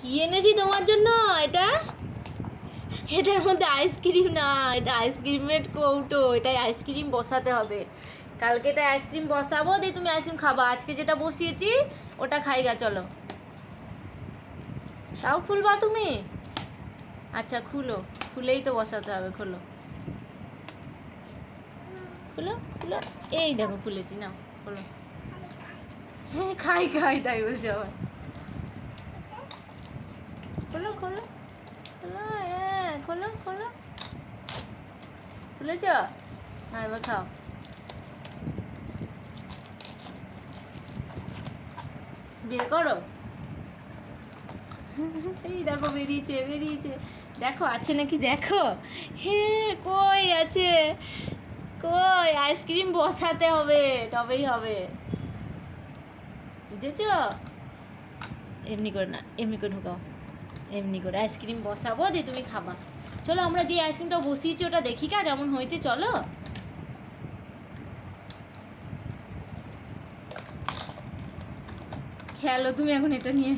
কি এনেছি তোমার জন্য এটা? এটার মধ্যে আইসক্রিম না, এটা আইসক্রিমের কৌটো, এটাই আইসক্রিম বসাতে হবে। কালকে এটা আইসক্রিম বসাবো, দিয়ে তুমি আইসক্রিম খাবা। আজকে যেটা বসিয়েছি, ওটা খাইগা চলো। তাও খুলবা তুমি? আচ্ছা খুলো। খুলেই তো বসাতে হবে, খোলো। খুলো খুলো। এই দেখো, খুলেছি, নাও, খোলো। হ্যাঁ খাই খাই, তাই বলছে আবার খোলো খোলো। খোলো হ্যাঁ খোলো খোলো। খুলেছ? হ্যাঁ এবার খাও। বের করো। এই দেখো, বেরিয়েছে বেরিয়েছে। দেখো, আছে নাকি? দেখো। হ্যাঁ কই আছে? কই? আইসক্রিম বসাতে হবে, তবেই হবে। বুঝেছ? এমনি করে না, এমনি করে ঢোকাও। এমনি করে আইসক্রিম বসাবো, দিয়ে তুমি খাবা। চলো আমরা যে আইসক্রিমটা বসিয়েছি, ওটা দেখি কা, যেমন হয়েছে, চলো। খেলো তুমি এখন এটা নিয়ে।